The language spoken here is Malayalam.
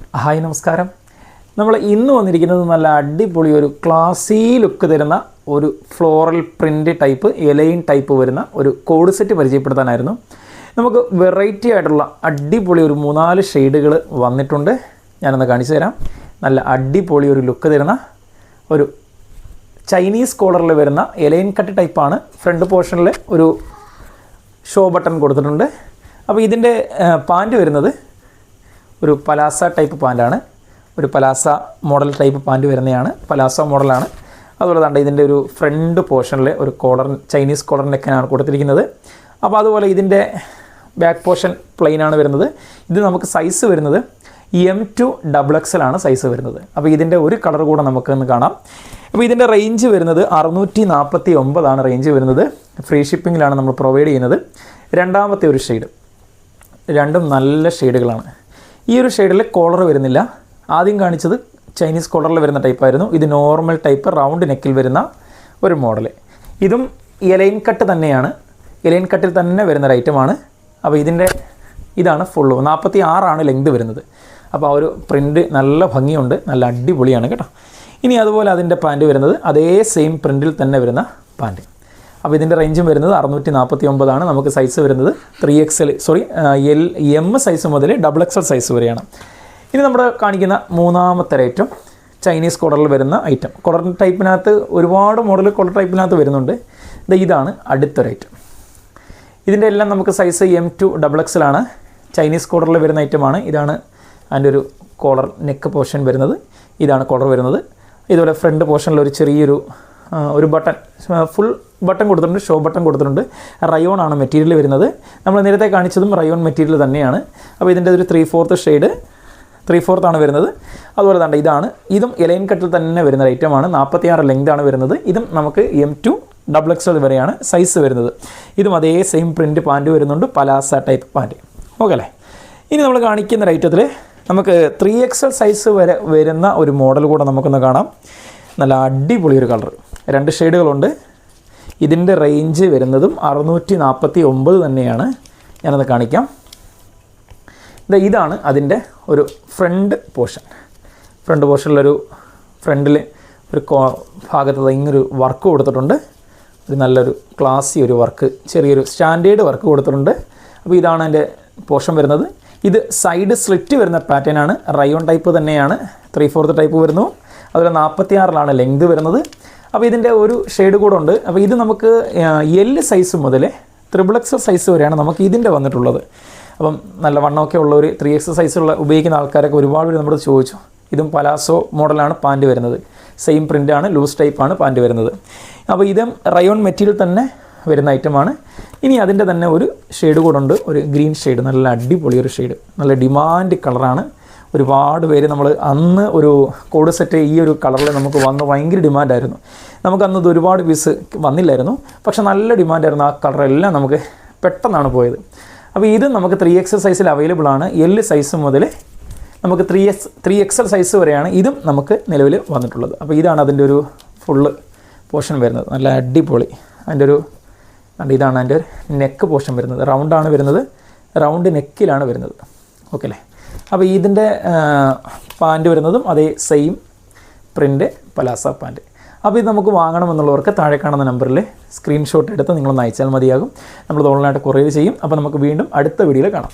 ഹായ് നമസ്കാരം. നമ്മൾ ഇന്ന് വന്നിരിക്കുന്നത് നല്ല അടിപൊളി ഒരു ക്ലാസി ലുക്ക് തരുന്ന ഒരു floral print type A line type വരുന്ന ഒരു കോഡ് സെറ്റ് പരിചയപ്പെടുത്താനായിരുന്നു. നമുക്ക് വെറൈറ്റി ആയിട്ടുള്ള അടിപൊളി ഒരു മൂന്നാൽ ഷെയ്ഡുകൾ വന്നിട്ടുണ്ട്. ഞാനൊന്ന് കാണിച്ചു തരാം. നല്ല അടിപൊളി ഒരു ലുക്ക് തരുന്ന ഒരു ചൈനീസ് കോളറിൽ വരുന്ന എലൈൻ കട്ട് ടൈപ്പാണ്. ഫ്രണ്ട് പോർഷനിൽ ഒരു ഷോ ബട്ടൺ കൊടുത്തിട്ടുണ്ട്. അപ്പോൾ ഇതിന്റെ പാന്റ് വരുന്നത് ഒരു പലാസ ടൈപ്പ് പാന്റാണ് ഒരു പലാസ മോഡൽ ടൈപ്പ് പാന്റ് വരുന്നതാണ് പലാസ മോഡലാണ്. അതുപോലെ തന്നെ ഇതിന്റെ ഒരു ഫ്രണ്ട് പോർഷനിൽ ഒരു കോളർ ചൈനീസ് കോളർ ആണ് കൊടുത്തിരിക്കുന്നത്. അപ്പോൾ അതുപോലെ ഇതിന്റെ ബാക്ക് പോർഷൻ പ്ലെയിനാണ് വരുന്നത്. ഇത് നമുക്ക് സൈസ് വരുന്നത് എം ടു ഡബിൾ എക്സൽ ആണ് സൈസ് വരുന്നത്. അപ്പോൾ ഇതിന്റെ ഒരു കളർ കൂടെ നമുക്കൊന്ന് കാണാം. അപ്പോൾ ഇതിന്റെ റേഞ്ച് വരുന്നത് അറുന്നൂറ്റി നാൽപ്പത്തി ഒമ്പതാണ് റേഞ്ച് വരുന്നത്. ഫ്രീ ഷിപ്പിങ്ങിലാണ് നമ്മൾ പ്രൊവൈഡ് ചെയ്യുന്നത്. രണ്ടാമത്തെ ഒരു ഷെയ്ഡ്. രണ്ടും നല്ല ഷെയ്ഡുകളാണ്. ഈ ഒരു ഷെയ്ഡിൽ കോളർ വരുന്നില്ല. ആദ്യം കാണിച്ചത് ചൈനീസ് കോളറിൽ വരുന്ന ടൈപ്പായിരുന്നു ഇത് നോർമൽ ടൈപ്പ് റൗണ്ട് നെക്കിൽ വരുന്ന ഒരു മോഡൽ ഇതും എലൈൻ കട്ട് തന്നെയാണ്. എലൈൻ കട്ടിൽ തന്നെ വരുന്ന ഒരു ഐറ്റമാണ് അപ്പോൾ ഇതിന്റെ ഇതാണ് ഫുള്ള് നാൽപ്പത്തി ആറാണ് ലെങ്ത് വരുന്നത്. അപ്പോൾ ആ ഒരു പ്രിന്റ് നല്ല ഭംഗിയുണ്ട്. നല്ല അടിപൊളിയാണ് കേട്ടോ. ഇനി അതുപോലെ അതിന്റെ പാന്റ് വരുന്നത്. അതേ സെയിം പ്രിന്റിൽ തന്നെ വരുന്ന പാന്റ് അപ്പോൾ ഇതിന്റെ റേഞ്ചും വരുന്നത് അറുന്നൂറ്റി നാൽപ്പത്തി ഒമ്പതാണ് നമുക്ക് സൈസ് വരുന്നത് three XL sorry L M size മുതൽ ഡബിൾ എക്സൽ സൈസ് വരെയാണ്. ഇനി നമ്മൾ കാണിക്കുന്ന മൂന്നാമത്തെ ഐറ്റം ചൈനീസ് കോളറിൽ വരുന്ന ഐറ്റം കോളർ ടൈപ്പിനകത്ത് ഒരുപാട് മോഡൽ കോളർ ടൈപ്പിനകത്ത് വരുന്നുണ്ട്. ഇത് ഇതാണ് അടുത്തൊരു ഐറ്റം ഇതിന്റെ എല്ലാം നമുക്ക് സൈസ് എം ടു ഡബിൾ എക്സലാണ് ചൈനീസ് കോളറിൽ വരുന്ന ഐറ്റമാണ് ഇതാണ് അതിന്റെ ഒരു കോളർ നെക്ക് പോർഷൻ വരുന്നത്. ഇതാണ് കോളർ വരുന്നത്. ഇതുപോലെ ഫ്രണ്ട് പോർഷനിൽ ഒരു ചെറിയൊരു ഒരു ബട്ടൺ ഫുൾ ബട്ടൺ കൊടുത്തിട്ടുണ്ട് ഷോ ബട്ടൺ കൊടുത്തിട്ടുണ്ട്. റയോൺ ആണ് മെറ്റീരിയൽ വരുന്നത്. നമ്മൾ നേരത്തെ കാണിച്ചതും റയോൺ മെറ്റീരിയൽ തന്നെയാണ്. അപ്പോൾ ഇതിന്റെ ഒരു three fourth shade three fourth ആണ് വരുന്നത്. അതുപോലെ തന്നെ ഇതാണ് ഇതും എലൈൻ കട്ടിൽ തന്നെ വരുന്ന ഐറ്റമാണ് നാൽപ്പത്തിയാറ് ലെങ്ത് ആണ് വരുന്നത്. ഇതും നമുക്ക് എം ടു ഡബിൾ എക്സ് വരെയാണ് സൈസ് വരുന്നത്. ഇതും അതേ സെയിം പ്രിന്റ് പാന്റ് വരുന്നുണ്ട് പലാസ ടൈപ്പ് പാന്റ് ഓക്കെ അല്ലേ? ഇനി നമ്മൾ കാണിക്കുന്ന ഐറ്റത്തിൽ നമുക്ക് ത്രീ എക്സൽ സൈസ് വരെ വരുന്ന ഒരു മോഡൽ കൂടെ നമുക്കൊന്ന് കാണാം. നല്ല അടിപൊളി ഒരു കളർ രണ്ട് ഷെയ്ഡുകളുണ്ട്. ഇതിന്റെ റേഞ്ച് വരുന്നതും അറുന്നൂറ്റി നാൽപ്പത്തി ഒമ്പത് തന്നെയാണ് ഞാനത് കാണിക്കാം. ഇതാണ് അതിന്റെ ഒരു ഫ്രണ്ട് പോർഷൻ ഫ്രണ്ട് പോർഷനിലൊരു ഫ്രണ്ടിൽ ഒരു കോ ഭാഗത്ത് ഇങ്ങനൊരു വർക്ക് കൊടുത്തിട്ടുണ്ട്. ഒരു നല്ലൊരു ക്ലാസ്സി ഒരു വർക്ക് ചെറിയൊരു സ്റ്റാൻഡേർഡ് വർക്ക് കൊടുത്തിട്ടുണ്ട്. അപ്പോൾ ഇതാണ് എന്റെ പോർഷൻ വരുന്നത്. ഇത് സൈഡ് സ്ലിറ്റ് വരുന്ന പാറ്റേൺ ആണ്. റയോൺ ടൈപ്പ് തന്നെയാണ്. ത്രീ ഫോർത്ത് ടൈപ്പ് വരുന്നു. അതുപോലെ നാൽപ്പത്തി ആറിലാണ് ലെങ്ത് വരുന്നത്. അപ്പോൾ ഇതിന്റെ ഒരു ഷെയ്ഡ് കൂടെ ഉണ്ട്. അപ്പോൾ ഇത് നമുക്ക് എൽ സൈസ് മുതൽ ത്രിബിൾ എക്സ് സൈസ് വരെയാണ് നമുക്ക് ഇതിന്റെ വന്നിട്ടുള്ളത്. അപ്പം നല്ല വണ്ണമൊക്കെ ഉള്ള ഒരു ത്രീ എക്സ് സൈസുള്ള ഉപയോഗിക്കുന്ന ആൾക്കാരൊക്കെ ഒരുപാട് പേര് നമ്മുടെ ചോദിച്ചു. ഇതും പലാസോ മോഡലാണ് പാന്റ് വരുന്നത്. സെയിം പ്രിന്റാണ് ലൂസ് ടൈപ്പാണ് പാന്റ് വരുന്നത്. അപ്പോൾ ഇതും റയോൺ മെറ്റീരിയൽ തന്നെ വരുന്ന ഐറ്റമാണ് ഇനി അതിന്റെ തന്നെ ഒരു ഷെയ്ഡ് കൂടെ ഉണ്ട്. ഒരു ഗ്രീൻ ഷെയ്ഡ് നല്ല അടിപൊളി ഒരു ഷെയ്ഡ് നല്ല ഡിമാൻഡ് കളറാണ് ഒരുപാട് പേര് നമ്മൾ അന്ന് ഒരു കോഡ് സെറ്റ് ഈ ഒരു കളറിൽ നമുക്ക് വന്ന് ഭയങ്കര ഡിമാൻഡായിരുന്നു. നമുക്ക് അന്ന് ഒരുപാട് പീസ് വന്നില്ലായിരുന്നു. പക്ഷെ നല്ല ഡിമാൻഡായിരുന്നു ആ കളറെല്ലാം നമുക്ക് പെട്ടെന്നാണ് പോയത്. അപ്പോൾ ഇത് നമുക്ക് ത്രീ എക്സൽ സൈസിൽ അവൈലബിൾ ആണ്. എൽ സൈസ് മുതൽ നമുക്ക് three X three XL size വരെയാണ് ഇതും നമുക്ക് നിലവിൽ വന്നിട്ടുള്ളത്. അപ്പോൾ ഇതാണ് അതിന്റെ ഒരു ഫുള്ള് പോർഷൻ വരുന്നത്. നല്ല അടിപൊളി. അതിന്റെ ഒരു ഇതാണ് അതിന്റെ ഒരു നെക്ക് പോർഷൻ വരുന്നത്. റൗണ്ടാണ് വരുന്നത്. റൗണ്ട് നെക്കിലാണ് വരുന്നത്. ഓക്കെ അല്ലേ? അപ്പോൾ ഇതിന്റെ പാന്റ് വരുന്നതും അതേ സെയിം പ്രിന്റ് പലാസ പാന്റ് അപ്പോൾ ഇത് നമുക്ക് വാങ്ങണമെന്നുള്ളവർക്ക് താഴെ കാണുന്ന നമ്പറിൽ സ്ക്രീൻഷോട്ട് എടുത്ത് നിങ്ങളൊന്ന് അയച്ചാൽ മതിയാകും. നമ്മൾ ഓൺലൈനായിട്ട് കുറേ ചെയ്യും. അപ്പോൾ നമുക്ക് വീണ്ടും അടുത്ത വീഡിയോയിൽ കാണാം.